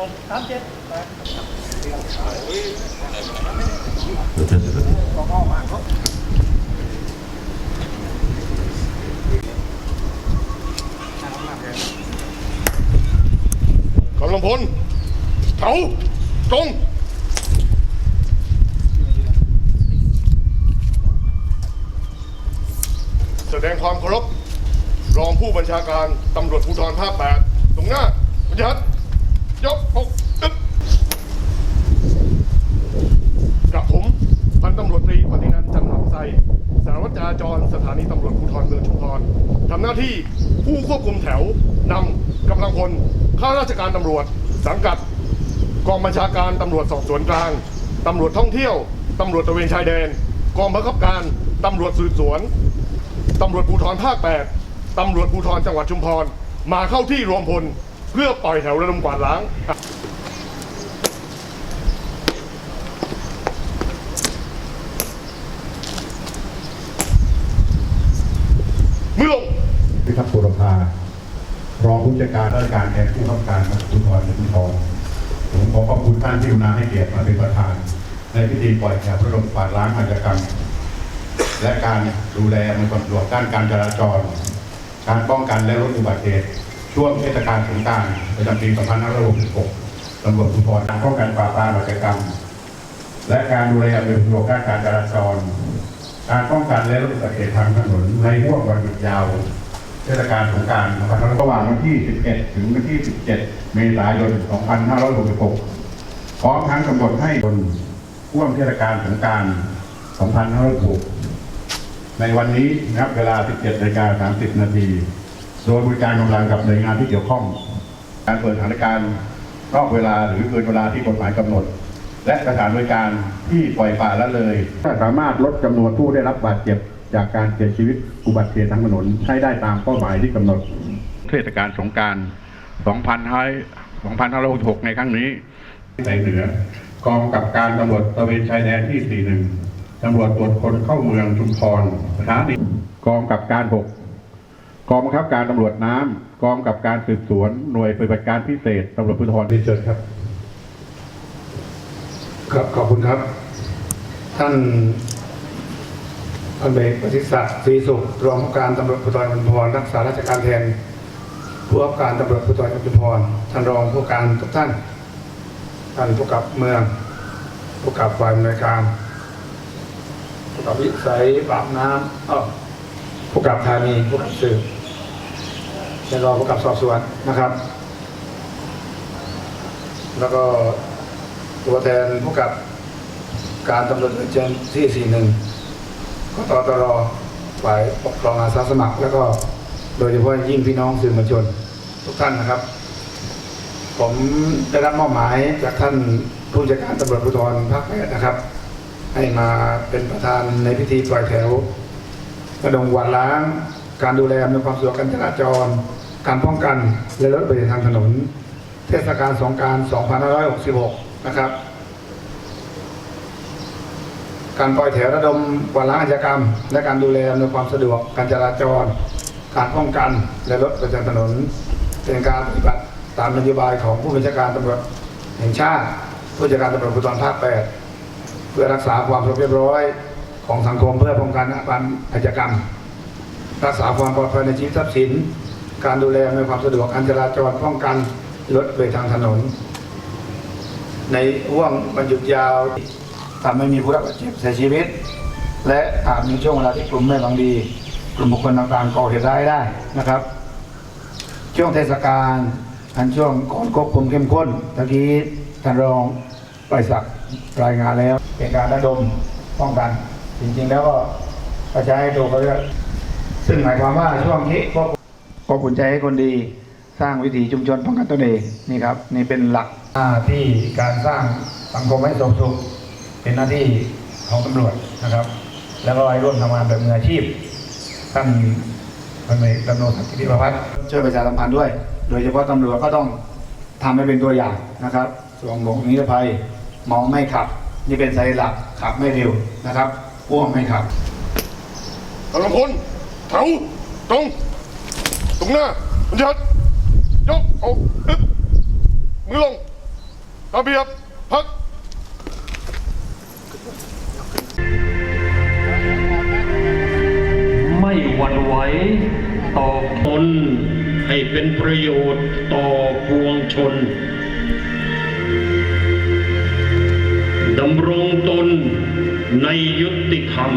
หกสามเจ็ดแปเดี๋ยวเจอก็เข้ามาครับกำลังพลเถาตรงแสดงความเคารพรองผู้บัญชาการตำรวจภูธรภาคแปดตรงหน้าบรรยัติ ยกอกตึ๊บกับผมพันตำรวจตรีปฏินันท์จันทร์หนองไซสารวัตรจราจรสถานีตำรวจภูธรเมืองชุมพรทำหน้าที่ผู้ควบคุมแถวนำกำลังพลข้าราชการตำรวจ สังกัดกองบัญชาการตำรวจสอบสวนกลางตำรวจท่องเที่ยวตำรวจตะเวนชายแดน กองบังคับการตำรวจสืบสวนตำรวจภูธรภาค 8ตำรวจภูธรจังหวัดชุมพร มาเข้าที่รวมพล เพื่อปล่อยแถวระดมกวาดล้าง มือลง พิทักษ์บุรพารองผู้จัดการราชการแทนผู้กำการตำรวจภูธรในภูธรผมขอขอบคุณท่านที่กรุณาให้เกียรติมาเป็นประธาน ในพิธีปล่อยแถวระดมกวาดล้างอาชญากรรม และการดูแลในความสะดวกด้านการจราจร การป้องกันและลดอุบัติเหตุ ช่วงเทศกาลสงกานต์ประจำปี2566ตำรวจภูธรการป้องกันปราบปรามอาชญากรรม และการดูแลอำนวยความสะดวกด้านการจราจร การป้องกันและลดอุบัติเหตุทางถนนในห่วงวันหยุดยาว เทศกาลสงกรารระหว่างวันที่ 11 ถึงวันที่ 17 เมษายน 2566 พร้อมทั้งกำหนดให้คนร่วมเทศกาลสงการ2566 ในวันนี้นะครับเวลา 17นาฬิกา30 นาที โดยบริการกำลังกับหน่วยงานที่เกี่ยวข้อง การเปิดสถานการณ์นอกเวลาหรือเกินเวลาที่กฎหมายกำหนด และสถานบริการที่ปล่อยปละละเลยถ้าสามารถลดจำนวนผู้ได้รับบาดเจ็บ จากการเสียชีวิตอุบัติเหตุทางถนนให้ได้ตามเป้าหมายที่กำหนด เทศกาลสงกราร2566 ในครั้งนี้ในเหนือกองกับการตำรวจตระเวนชายแดนที่ 41ตำรวจตรวจคนเข้าเมืองชุมพรสถานีกองกับการ 6 กองบังคับการตำรวจน้ำกองกับการสืบสวนหน่วยปฏิบัติการพิเศษตำรวจภูธรที่เชิญครับ ครับขอบคุณครับ ท่านพันเบกประสิทธิ์ศักดิ์ศรีสุขรองผู้การตำรวจภูธรชุมพรรักษาราชการแทนผู้ว่าการตำรวจภูธรชุมพรท่านรองผู้การทุกท่านท่านผู้กับเมืองผู้กับฝ่ายบริการผู้กับวิสัยปราบน้ำอ้าผู้กับธานีผู้กับสืบ และรองผู้กับสอบสวนนะครับ แล้วก็ตัวแทนผู้กับการตำรวจเจนที่ 41ก็ตตรฝ่ายปกครองอาสาสมัคร แล้วก็โดยเฉพาะยิ่งพี่น้องสื่อมวลชน ทุกท่านนะครับ ผมได้รับมอบหมายจากท่านผู้จัดการตำรวจภูธรภาคแปดนะครับ ให้มาเป็นประธานในพิธีปล่อยแถวกระดงหวานล้าง การดูแลอำนวยความสะดวกการจราจร การป้องกันและลดอุบัติเหตุทางถนน เทศกาลสงกราร2566 นะครับ การปล่อยแถวระดมกวาดล้างอาชญากรรม และการดูแลอำนวยความสะดวกการจราจร การป้องกันและลดประจำถนน เป็นการปฏิบัติตามนโยบายของผู้บัญชาการตำรวจแห่งชาติ ผู้จัดการตำรวจภูธรภาค 8 เพื่อรักษาความสงบเรียบร้อยของสังคมเพื่อป้องกันอาชญากรรม รักษาความปลอดภัยในชีวิตทรัพย์สิน การดูแลในความสะดวกการจราจรป้องกันลดไปทางถนน ในห่วงบรรยุดยาวทำให้มีผู้รับบาดเจ็บเสียชีวิต และอาจมีช่วงเวลาที่กลุ่มไม่หวังดี กลุ่มบุคคลต่างๆก่อเหตุร้ายได้นะครับ ช่วงเทศกาลอันช่วงก่อนควบคุมเข้มข้นตะกี้ท่านรองปล่อยศักรายงานแล้วเป็นการระดมป้องกัน จริงๆแล้วก็กระจายตัวเขาเรียก ซึ่งหมายความว่าช่วงนี้ควบควบคุมใจให้คนดีสร้างวิถีชุมชนป้องกันตนเองนี่ครับ นี่เป็นหลักหน้าที่การสร้างสังคมให้สงบสุขเป็นหน้าที่ของตำรวจนะครับ แล้วก็ให้ร่วมทำงานแบบมืออาชีพท่านพันเอกตำรวจสักดิ์ประพัฒน์ช่วยประชาสัมพันธ์ด้วย โดยเฉพาะตำรวจก็ต้องทำให้เป็นตัวอย่างนะครับสวมหมวกนิรภัยเมาไม่ขับ นี่เป็นสายหลักขับไม่เร็วนะครับพ่วงไม่ขับกำลังพล เถาตรง ตรงหน้าบรรยัติยกอกตึ๊บมือลงระเบียบพักไม่หวั่นไหวต่อตนให้เป็นประโยชน์ต่อปวงชนดำรงตนในยุติธรรม